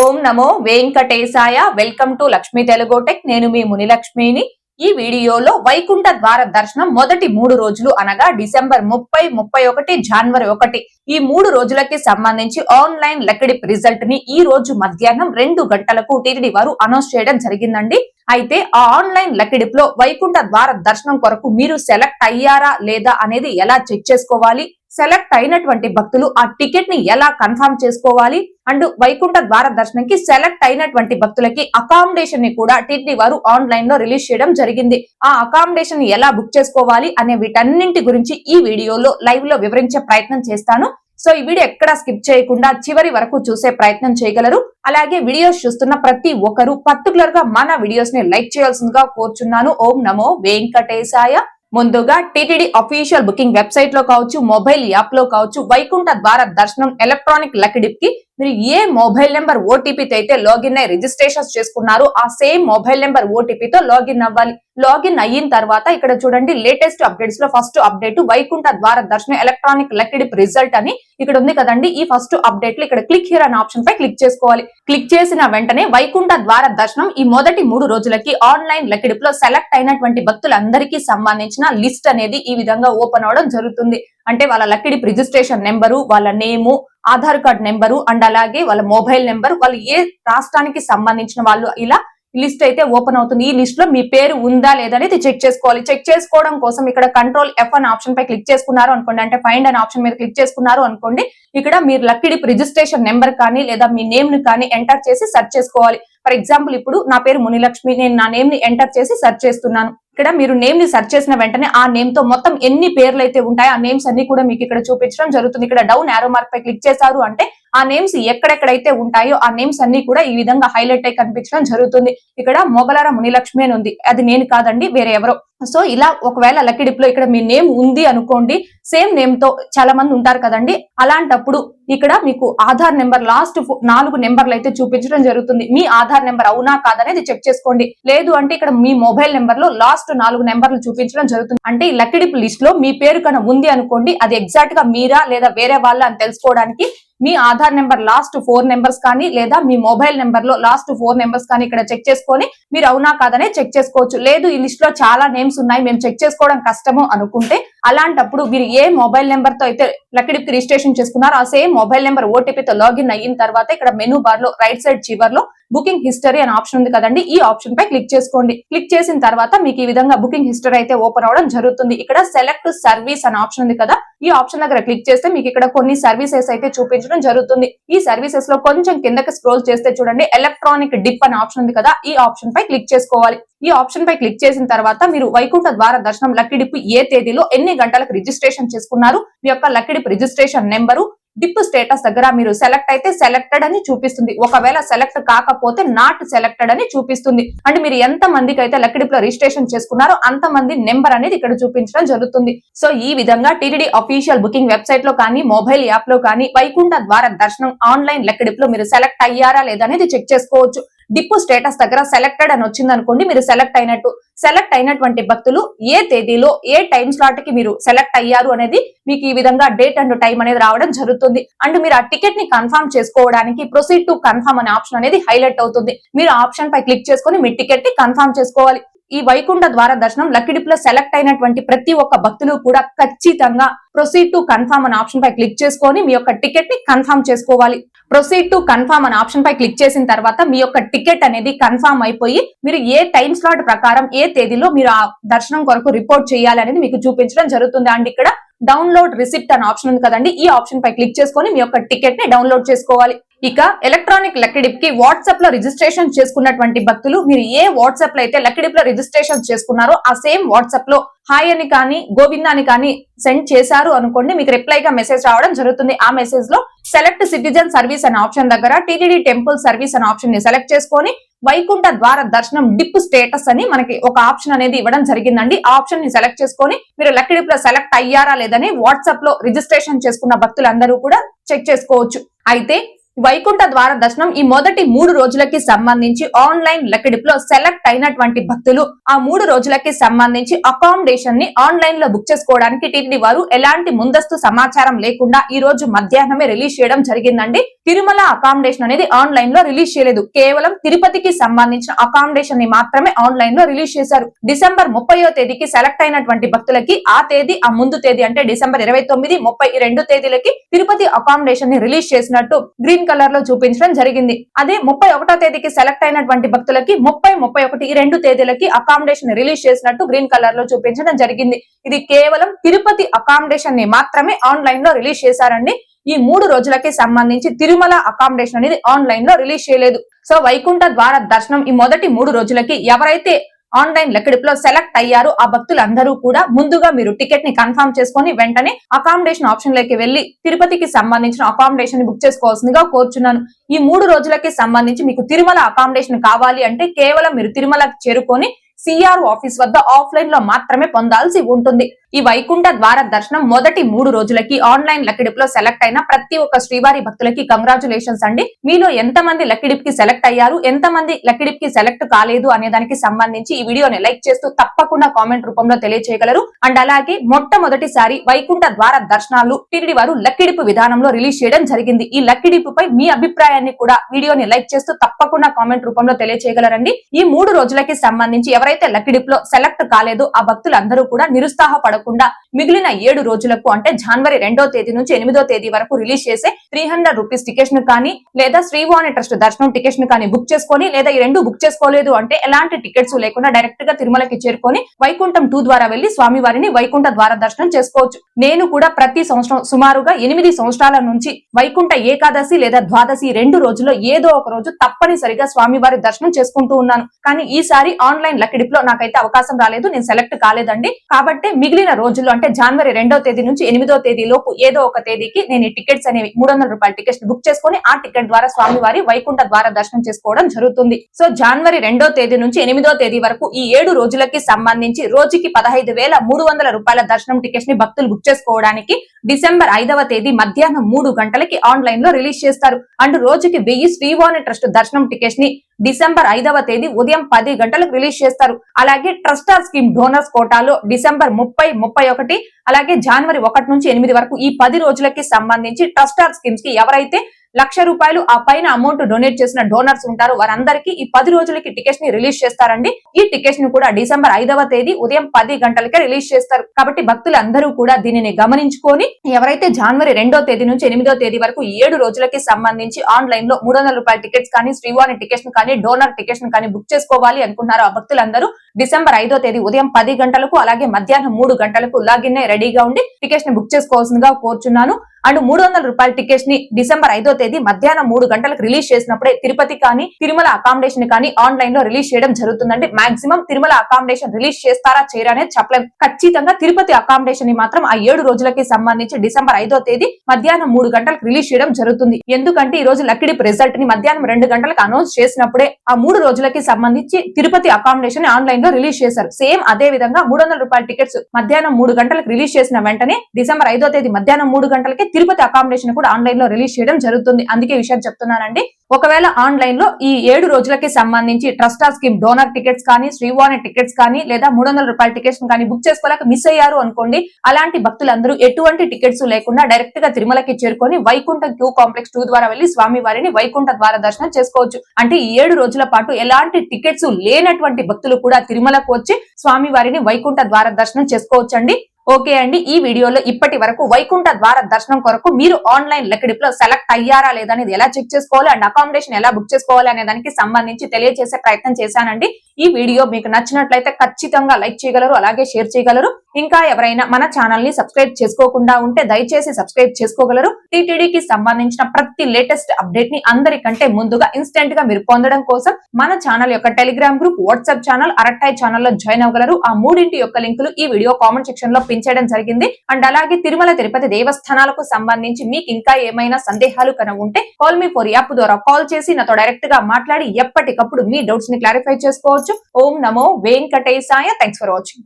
ఓం నమో వెంకటేశాయ. Welcome to Lakshmi Telugu tech. నేను మీ మునిలక్ష్మిని. ఈ వీడియోలో వైకుంఠ ద్వార దర్శనం మొదటి మూడు రోజులు అనగా డిసెంబర్ ముప్పై ముప్పై ఒకటి జనవరి ఒకటి. ఈ మూడు రోజులకి సంబంధించి ఆన్లైన్ లెక్కడిప్ రిజల్ట్ని ఈ రోజు మధ్యాహ్నం రెండు గంటలకు టీటీడీ వారు అనౌన్స్ చేయడం జరిగిందండి. అయితే ఆ ఆన్లైన్ లెక్కడిప్లో వైకుంఠ ద్వార దర్శనం కొరకు మీరు సెలెక్ట్ అయ్యారా లేదా అనేది ఎలా చెక్ చేసుకోవాలి? సెలెక్ట్ అయినటువంటి భక్తులు ఆ టికెట్ని ఎలా కన్ఫర్మ్ చేసుకోవాలి? అండ్ వైకుంఠ ద్వార దర్శనంకి సెలెక్ట్ అయినటువంటి భక్తులకి అకామిడేషన్ని కూడా టీటీ వారు ఆన్లైన్లో రిలీజ్ చేయడం జరిగింది. ఆ అకామిడేషన్ని ఎలా బుక్ చేసుకోవాలి అనే వీటన్నింటి గురించి ఈ వీడియోలో లైవ్లో వివరించే ప్రయత్నం చేస్తాను. సో ఈ వీడియో ఎక్కడా స్కిప్ చేయకుండా చివరి వరకు చూసే ప్రయత్నం చేయగలరు. అలాగే వీడియోస్ చూస్తున్న ప్రతి ఒక్కరు పర్టికులర్గా మన వీడియోస్ని లైక్ చేయాల్సిందిగా కోరుచున్నాను. ఓం నమో వెంకటేశాయ. ముందుగా టీటీడీ అఫీషియల్ బుకింగ్ వెబ్సైట్లో కావచ్చు మొబైల్ యాప్లో కావచ్చు వైకుంఠ ద్వారా దర్శనం ఎలక్ట్రానిక్ లక్డిప్కి మీరు ఏ మొబైల్ నెంబర్ ఓటీపీతో అయితే లాగిన్ అయ్యి రిజిస్ట్రేషన్ చేసుకున్నారో ఆ సేమ్ మొబైల్ నెంబర్ ఓటీపీతో లాగిన్ అవ్వాలి. లాగిన్ అయిన తర్వాత ఇక్కడ చూడండి లేటెస్ట్ అప్డేట్స్లో ఫస్ట్ అప్డేట్ వైకుంఠ ద్వార దర్శనం ఎలక్ట్రానిక్ లెక్కిడిప్ రిజల్ట్ అని ఇక్కడ ఉంది కదండి. ఈ ఫస్ట్ అప్డేట్లో ఇక్కడ క్లిక్ హియర్ అనే ఆప్షన్ పై క్లిక్ చేసుకోవాలి. క్లిక్ చేసిన వెంటనే వైకుంఠ ద్వార దర్శనం ఈ మొదటి మూడు రోజులకి ఆన్లైన్ లెక్కిడిప్లో సెలెక్ట్ అయినటువంటి భక్తులందరికీ సంబంధించిన లిస్ట్ అనేది ఈ విధంగా ఓపెన్ అవడం జరుగుతుంది. అంటే వాళ్ళ లక్కిడిప్ రిజిస్ట్రేషన్ నెంబరు వాళ్ళ name Aadhaar card number and అలాగే వాళ్ళ మొబైల్ నెంబర్ వాళ్ళు ఏ రాష్ట్రానికి సంబంధించిన వాళ్ళు ఇలా లిస్ట్ అయితే ఓపెన్ అవుతుంది. ఈ లిస్ట్లో మీ పేరు ఉందా లేదా అనేది చెక్ చేసుకోవాలి. చెక్ చేసుకోవడం కోసం ఇక్కడ కంట్రోల్ ఎఫ్ అనే ఆప్షన్ పై క్లిక్ చేసుకున్నారు అనుకోండి. అంటే ఫైండ్ అనే ఆప్షన్ మీద క్లిక్ చేసుకున్నారు అనుకోండి. ఇక్కడ మీరు లక్కిడిప్ రిజిస్ట్రేషన్ నెంబర్ కానీ లేదా మీ నేమ్ని కానీ ఎంటర్ చేసి సెర్చ్ చేసుకోవాలి. ఫర్ ఎగ్జాంపుల్ ఇప్పుడు నా పేరు మునిలక్ష్మి నేను నా నేమ్ని ఎంటర్ చేసి సెర్చ్ చేస్తున్నాను. ఇక్కడ మీరు నేమ్ని సెర్చ్ చేసిన వెంటనే ఆ నేమ్తో మొత్తం ఎన్ని పేర్లు అయితే ఉంటాయో ఆ నేమ్స్ అన్ని కూడా మీకు ఇక్కడ చూపించడం జరుగుతుంది. ఇక్కడ డౌన్ యారో మార్క్ పై క్లిక్ చేశారు అంటే ఆ నేమ్స్ ఎక్కడెక్కడైతే ఉంటాయో ఆ నేమ్స్ అన్ని కూడా ఈ విధంగా హైలైట్ అయి కనిపించడం జరుగుతుంది. ఇక్కడ మొగలార మునిలక్ష్మి అని ఉంది. అది నేను కాదండి వేరే ఎవరో. సో ఇలా ఒకవేళ లక్కీ డిప్లో ఇక్కడ మీ నేమ్ ఉంది అనుకోండి సేమ్ నేమ్తో చాలా మంది ఉంటారు కదండి. అలాంటప్పుడు ఇక్కడ మీకు ఆధార్ నెంబర్ లాస్ట్ నాలుగు నెంబర్లు అయితే చూపించడం జరుగుతుంది. మీ ఆధార్ నెంబర్ అవునా కాదనేది చెక్ చేసుకోండి. లేదు అంటే ఇక్కడ మీ మొబైల్ నెంబర్లో లాస్ట్ నాలుగు నెంబర్లు చూపించడం జరుగుతుంది. అంటే ఈ లక్కీ డిప్ లిస్ట్లో మీ పేరు కన్నా ఉంది అనుకోండి అది ఎగ్జాక్ట్గా మీరా లేదా వేరే వాళ్ళ అని తెలుసుకోవడానికి మీ Aadhaar number last four numbers కానీ లేదా మీ మొబైల్ నెంబర్లో లాస్ట్ ఫోర్ నెంబర్స్ కానీ ఇక్కడ చెక్ చేసుకొని మీరు అవునా కాదనే చెక్ చేసుకోవచ్చు. లేదు ఈ లిస్ట్లో చాలా నేమ్స్ ఉన్నాయి మేము చెక్ చేసుకోవడం కష్టము అనుకుంటే అలాంటప్పుడు మీరు ఏ మొబైల్ నెంబర్తో అయితే లక్కడికి రిజిస్ట్రేషన్ చేసుకున్నారో ఆ సేమ్ మొబైల్ నెంబర్ ఓటీపీతో లాగిన్ అయిన తర్వాత ఇక్కడ మెనూ బార్లో రైట్ సైడ్ చివర్ బుకింగ్ హిస్టరీ అనే ఆప్షన్ ఉంది కదండి ఈ ఆప్షన్ పై క్లిక్ చేసుకోండి. క్లిక్ చేసిన తర్వాత మీకు ఈ విధంగా బుకింగ్ హిస్టరీ అయితే ఓపెన్ అవడం జరుగుతుంది. ఇక్కడ సెలెక్ట్ సర్వీస్ అనే ఆప్షన్ ఉంది కదా ఈ ఆప్షన్ దగ్గర క్లిక్ చేస్తే మీకు ఇక్కడ కొన్ని సర్వీసెస్ అయితే చూపించడం జరుగుతుంది. ఈ సర్వీసెస్లో కొంచెం కిందకి స్క్రోల్ చేస్తే చూడండి ఎలక్ట్రానిక్ డిప్ అనే ఆప్షన్ ఉంది కదా ఈ ఆప్షన్ పై క్లిక్ చేసుకోవాలి. ఈ ఆప్షన్ పై క్లిక్ చేసిన తర్వాత మీరు వైకుంఠ ద్వార దర్శనం లక్కీ డిప్ ఏ తేదీలో ఎన్ని గంటలకు రిజిస్ట్రేషన్ చేసుకున్నారు మీ యొక్క lucky dip registration number dip status దగ్గర మీరు సెలెక్ట్ అయితే సెలెక్టెడ్ అని చూపిస్తుంది. ఒకవేళ సెలెక్ట్ కాకపోతే నాట్ సెలెక్టెడ్ అని చూపిస్తుంది. అంటే మీరు ఎంత మందికి అయితే లక్కడిప్లో రిజిస్ట్రేషన్ చేసుకున్నారో అంత మంది నెంబర్ అనేది ఇక్కడ చూపించడం జరుగుతుంది. సో ఈ విధంగా టీటీడీ అఫీషియల్ బుకింగ్ వెబ్సైట్లో కానీ మొబైల్ యాప్లో కానీ వైకుంఠ ద్వార దర్శనం ఆన్లైన్ లక్కడిప్లో మీరు సెలెక్ట్ అయ్యారా లేదా అనేది చెక్ చేసుకోవచ్చు. డిప్పు స్టేటస్ దగ్గర సెలెక్టెడ్ అని వచ్చింది అనుకోండి మీరు సెలెక్ట్ అయినట్టు సెలెక్ట్ అయినటువంటి భక్తులు ఏ తేదీలో ఏ టైం స్లాట్కి మీరు సెలెక్ట్ అయ్యారు అనేది మీకు ఈ విధంగా డేట్ అండ్ టైం అనేది రావడం జరుగుతుంది. అండ్ మీరు ఆ టికెట్ని కన్ఫర్మ్ చేసుకోవడానికి ప్రొసీడ్ టు కన్ఫర్మ్ అనే ఆప్షన్ అనేది హైలైట్ అవుతుంది. మీరు ఆప్షన్ పై క్లిక్ చేసుకుని మీ టికెట్ని కన్ఫర్మ్ చేసుకోవాలి. ఈ వైకుంఠ ద్వార దర్శనం లక్కిడిప్లో సెలెక్ట్ అయినటువంటి ప్రతి ఒక్క భక్తులు కూడా ఖచ్చితంగా ప్రొసీడ్ టు కన్ఫర్మ్ అనే ఆప్షన్ పై క్లిక్ చేసుకొని మీ యొక్క టికెట్ని కన్ఫర్మ్ చేసుకోవాలి. ప్రొసీడ్ టు కన్ఫామ్ అనే ఆప్షన్ పై క్లిక్ చేసిన తర్వాత మీ యొక్క టికెట్ అనేది కన్ఫర్మ్ అయిపోయి మీరు ఏ టైం స్లాట్ ప్రకారం ఏ తేదీలో మీరు ఆ దర్శనం కొరకు రిపోర్ట్ చేయాలి అనేది మీకు చూపించడం జరుగుతుంది. అండ్ ఇక్కడ డౌన్లోడ్ రిసిప్ట్ అనే ఆప్షన్ ఉంది కదండి. ఈ ఆప్షన్ పై క్లిక్ చేసుకొని మీ యొక్క టికెట్ని డౌన్లోడ్ చేసుకోవాలి. ఇక ఎలక్ట్రానిక్ లక్కడిప్కి వాట్సాప్లో రిజిస్ట్రేషన్ చేసుకున్నటువంటి భక్తులు మీరు ఏ వాట్సాప్లో అయితే లక్కడిప్లో రిజిస్ట్రేషన్ చేసుకున్నారో ఆ సేమ్ వాట్సాప్లో హాయ్ అని కానీ గోవింద అని కానీ సెండ్ చేశారు అనుకోండి మీకు రిప్లై గా మెసేజ్ రావడం జరుగుతుంది. ఆ మెసేజ్లో సెలెక్ట్ సిటిజన్ సర్వీస్ అనే ఆప్షన్ దగ్గర టీటీడీ టెంపుల్ సర్వీస్ అనే ఆప్షన్ని సెలెక్ట్ చేసుకొని వైకుంఠ ద్వార దర్శనం డిప్ స్టేటస్ అని మనకి ఒక ఆప్షన్ అనేది ఇవ్వడం జరిగిందండి. ఆ ఆప్షన్ని సెలెక్ట్ చేసుకొని మీరు లక్కడిపులో లో సెలెక్ట్ అయ్యారా లేదని వాట్సాప్లో రిజిస్ట్రేషన్ చేసుకున్న భక్తులందరూ కూడా చెక్ చేసుకోవచ్చు. అయితే వైకుంఠ ద్వార దర్శనం ఈ మొదటి మూడు రోజులకి సంబంధించి ఆన్లైన్ లెక్కడిపులో సెలెక్ట్ అయినటువంటి భక్తులు ఆ మూడు రోజులకి సంబంధించి అకామిడేషన్ని ఆన్లైన్లో బుక్ చేసుకోవడానికి టీటీడీ వారు ఎలాంటి ముందస్తు సమాచారం లేకుండా ఈ రోజు మధ్యాహ్నమే రిలీజ్ చేయడం జరిగిందండి. తిరుమల అకామిడేషన్ అనేది ఆన్లైన్లో రిలీజ్ చేయలేదు. కేవలం తిరుపతికి సంబంధించిన అకామిడేషన్ని మాత్రమే ఆన్లైన్లో రిలీజ్ చేశారు. డిసెంబర్ ముప్పయో తేదీకి సెలెక్ట్ అయినటువంటి భక్తులకి ఆ తేదీ ఆ ముందు తేదీ అంటే డిసెంబర్ ఇరవై తొమ్మిది ముప్పై రెండు తేదీలకి తిరుపతి అకామిడేషన్ని రిలీజ్ చేసినట్టు గ్రీన్ కలర్లో చూపించడం జరిగింది. అదే ముప్పై ఒకటో తేదీకి సెలెక్ట్ అయినటువంటి భక్తులకి ముప్పై ముప్పై ఒకటి ఈ రెండు తేదీలకి అకామిడేషన్ రిలీజ్ చేసినట్టు గ్రీన్ కలర్లో చూపించడం జరిగింది. ఇది కేవలం తిరుపతి అకామిడేషన్ని మాత్రమే ఆన్లైన్లో రిలీజ్ చేశారండి. ఈ మూడు రోజులకి సంబంధించి తిరుమల అకామిడేషన్ అనేది ఆన్లైన్లో రిలీజ్ చేయలేదు. సో వైకుంఠ ద్వార దర్శనం ఈ మొదటి మూడు రోజులకి ఎవరైతే ఆన్లైన్ లెక్కడిపులో సెలెక్ట్ అయ్యారు. ఆ భక్తులందరూ కూడా ముందుగా మీరు టికెట్ని కన్ఫర్మ్ చేసుకుని వెంటనే అకామిడేషన్ ఆప్షన్లోకి వెళ్ళి తిరుపతికి సంబంధించిన అకామిడేషన్ని బుక్ చేసుకోవాల్సిందిగా కోరుచున్నాను. ఈ మూడు రోజులకి సంబంధించి మీకు తిరుమల అకామిడేషన్ కావాలి అంటే కేవలం మీరు తిరుమలకి చేరుకొని సిఆర్ ఆఫీస్ వద్ద ఆఫ్లైన్లో మాత్రమే పొందాల్సి ఉంటుంది. ఈ వైకుంఠ ద్వార దర్శనం మొదటి మూడు రోజులకి ఆన్లైన్ లక్కిడిప్లో సెలెక్ట్ అయిన ప్రతి ఒక్క శ్రీవారి భక్తులకి కంగ్రాచులేషన్స్ అండి. మీలో ఎంత మంది లక్కిడిప్కి సెలెక్ట్ అయ్యారు? ఎంత మంది లక్కిడిప్కి సెలెక్ట్ కాలేదు అనే దానికి సంబంధించి ఈ వీడియోని లైక్ చేస్తూ తప్పకుండా కామెంట్ రూపంలో తెలియచేయగలరు. అండ్ అలాగే మొట్టమొదటిసారి వైకుంఠ ద్వార దర్శనాలు టిరిడి వారు లక్కిడిపు విధానంలో రిలీజ్ చేయడం జరిగింది. ఈ లక్కిడిపు పై మీ అభిప్రాయాన్ని కూడా వీడియోని లైక్ చేస్తూ తప్పకుండా కామెంట్ రూపంలో తెలియచేయగలరండి. ఈ మూడు రోజులకి సంబంధించి ఎవరైతే లక్కిడిప్లో సెలెక్ట్ కాలేదో ఆ భక్తులందరూ కూడా నిరుత్సాహపడకుండా మిగిలిన ఏడు రోజులకు అంటే జనవరి రెండో తేదీ నుంచి ఎనిమిదో తేదీ వరకు రిలీజ్ చేసే త్రీ హండ్రెడ్ రూపీస్ టికెట్ను కానీ లేదా శ్రీవాణి ట్రస్ట్ దర్శనం టికెట్స్ను కానీ బుక్ చేసుకొని లేదా ఈ రెండు బుక్ చేసుకోలేదు అంటే ఎలాంటి టికెట్స్ లేకుండా డైరెక్ట్గా తిరుమలకి చేరుకొని వైకుంఠం టూ ద్వారా వెళ్ళి స్వామివారిని వైకుంఠ ద్వార దర్శనం చేసుకోవచ్చు. నేను కూడా ప్రతి సంవత్సరం సుమారుగా ఎనిమిది సంవత్సరాల నుంచి వైకుంఠ ఏకాదశి లేదా ద్వాదశి రెండు రోజుల్లో ఏదో ఒక రోజు తప్పనిసరిగా స్వామివారి దర్శనం చేసుకుంటూ ఉన్నాను. కానీ ఈసారి ఆన్లైన్ లకిడిప్లో నాకైతే అవకాశం రాలేదు. నేను సెలెక్ట్ కాలేదండి. కాబట్టి మిగిలిన రోజుల్లో అంటే జనవరి రెండో తేదీ నుంచి ఎనిమిదో తేదీ లోపు ఏదో ఒక తేదీకి నేను టికెట్స్ అనేవి మూడు వందల రూపాయల టికెట్స్ బుక్ చేసుకుని ఆ టికెట్ ద్వారా స్వామివారి వైకుంఠ ద్వార దర్శనం చేసుకోవడం జరుగుతుంది. సో జనవరి రెండో తేదీ నుంచి ఎనిమిదో తేదీ వరకు ఈ ఏడు రోజులకి సంబంధించి రోజుకి పదహైదు వేల మూడు వందల రూపాయల దర్శనం టికెట్స్ని భక్తులు బుక్ చేసుకోవడానికి డిసెంబర్ ఐదవ తేదీ మధ్యాహ్నం మూడు గంటలకి ఆన్లైన్లో రిలీజ్ చేస్తారు. అండ్ రోజుకి వెయ్యి శ్రీవాణి ట్రస్ట్ దర్శనం టికెట్స్ని డిసెంబర్ ఐదవ తేదీ ఉదయం పది గంటలకు రిలీజ్ చేస్తారు. అలాగే ట్రస్టార్ స్కీమ్ డోనర్స్ కోటాలో డిసెంబర్ ముప్పై ముప్పై ఒకటి అలాగే జనవరి ఒకటి నుంచి ఎనిమిది వరకు ఈ పది రోజులకి సంబంధించి ట్రస్టార్ స్కీమ్స్కి ఎవరైతే లక్ష రూపాయలు ఆ పైన అమౌంట్ డొనేట్ చేసిన డోనర్స్ ఉంటారు. వారందరికీ ఈ పది రోజులకి టికెట్స్ని రిలీజ్ చేస్తారండి. ఈ టికెట్స్ని కూడా డిసెంబర్ ఐదవ తేదీ ఉదయం పది గంటలకే రిలీజ్ చేస్తారు. కాబట్టి భక్తులందరూ కూడా దీనిని గమనించుకొని ఎవరైతే జనవరి రెండో తేదీ నుంచి ఎనిమిదో తేదీ వరకు ఏడు రోజులకి సంబంధించి ఆన్లైన్లో మూడు వందల రూపాయల టికెట్స్ కానీ శ్రీవాణి టికెట్స్ కానీ డోనర్ టికెట్స్ కానీ బుక్ చేసుకోవాలి అనుకున్నారు ఆ భక్తులందరూ. డిసెంబర్ ఐదో తేదీ ఉదయం పది గంటలకు అలాగే మధ్యాహ్నం మూడు గంటలకు లాగిన్ రెడీగా ఉండి టికెట్స్ని బుక్ చేసుకోవాల్సిందిగా కోరుచున్నాను. అండ్ మూడు వందల రూపాయల టికెట్స్ని డిసెంబర్ ఐదో తేదీ మధ్యాహ్నం మూడు గంటలకు రిలీజ్ చేసినప్పుడే తిరుపతి కానీ తిరుమల అకామిడేషన్ కానీ ఆన్లైన్లో రిలీజ్ చేయడం జరుగుతుందండి. మాక్సిమం తిరుమల అకామిడేషన్ రిలీజ్ చేస్తారా చేయరా అనేది చెప్పలేం. ఖచ్చితంగా తిరుపతి అకామిడేషన్ని మాత్రం ఆ ఏడు రోజులకి సంబంధించి డిసెంబర్ ఐదో తేదీ మధ్యాహ్నం మూడు గంటలకు రిలీజ్ చేయడం జరుగుతుంది. ఎందుకంటే ఈ రోజు లక్కిడిప్ రిజల్ట్ని మధ్యాహ్నం రెండు గంటలకు అనౌన్స్ చేసినప్పుడే ఆ మూడు రోజులకి సంబంధించి తిరుపతి అకామిడేషన్ ఆన్లైన్లో రిలీజ్ చేశారు. సేమ్ అదే విధంగా మూడు వందల రూపాయల టికెట్స్ మధ్యాహ్నం మూడు గంటలకు రిలీజ్ చేసిన వెంటనే డిసెంబర్ ఐదో తేదీ మధ్యాహ్నం మూడు గంటలకి తిరుపతి అకామిడేషన్ కూడా ఆన్లైన్లో రిలీజ్ చేయడం జరుగుతుంది. అందుకే విషయం చెప్తున్నానండి. ఒకవేళ ఆన్లైన్లో ఈ ఏడు రోజులకి సంబంధించి ట్రస్టా స్కీమ్ డోనర్ టికెట్స్ కానీ శ్రీవాణి టికెట్స్ కానీ లేదా మూడు వందల రూపాయల టికెట్స్ కానీ బుక్ చేసుకోలేక మిస్ అయ్యారు అనుకోండి అలాంటి భక్తులందరూ ఎటువంటి టికెట్స్ లేకుండా డైరెక్ట్గా తిరుమలకి చేరుకొని వైకుంఠ క్యూ కాంప్లెక్స్ టూ ద్వారా వెళ్ళి స్వామి వారిని వైకుంఠ ద్వార దర్శనం చేసుకోవచ్చు. అంటే ఈ ఏడు రోజుల పాటు ఎలాంటి టికెట్స్ లేనటువంటి భక్తులు కూడా తిరుమలకు వచ్చి స్వామి వారిని వైకుంఠ ద్వార దర్శనం చేసుకోవచ్చండి. ఓకే అండి ఈ వీడియోలో ఇప్పటి వరకు వైకుంఠ ద్వార దర్శనం కొరకు మీరు ఆన్లైన్ లెక్కడిప్లో సెలెక్ట్ అయ్యారా లేదా ఎలా చెక్ చేసుకోవాలి అండ్ అకామిడేషన్ ఎలా బుక్ చేసుకోవాలి అనే దానికి సంబంధించి తెలియజేసే ప్రయత్నం చేశానండి. ఈ వీడియో మీకు నచ్చినట్లయితే ఖచ్చితంగా లైక్ చేయగలరు అలాగే షేర్ చేయగలరు. ఇంకా ఎవరైనా మన ఛానల్ని సబ్స్క్రైబ్ చేసుకోకుండా ఉంటే దయచేసి సబ్స్క్రైబ్ చేసుకోగలరు. టీటీడీకి సంబంధించిన ప్రతి లేటెస్ట్ అప్డేట్ని అందరికంటే ముందుగా ఇన్స్టెంట్గా మీరు పొందడం కోసం మన ఛానల్ యొక్క Telegram group WhatsApp channel Arattai ఛానల్లో జాయిన్ అవ్వగలరు. ఆ మూడింటి యొక్క లింకులు ఈ వీడియో కామెంట్ సెక్షన్లో పిన్ చేయడం జరిగింది. అండ్ అలాగే తిరుమల తిరుపతి దేవస్థానాలకు సంబంధించి మీకు ఇంకా ఏమైనా సందేహాలు కనుక ఉంటే కాల్ మీ ఫోర్ యాప్ ద్వారా కాల్ చేసి నాతో డైరెక్ట్గా మాట్లాడి ఎప్పటికప్పుడు మీ డౌట్స్ని క్లారిఫై చేసుకోవచ్చు. చేసుకోవచ్చు ఓం నమో వెంకటేశాయ థ్యాంక్స్ ఫర్ వాచింగ్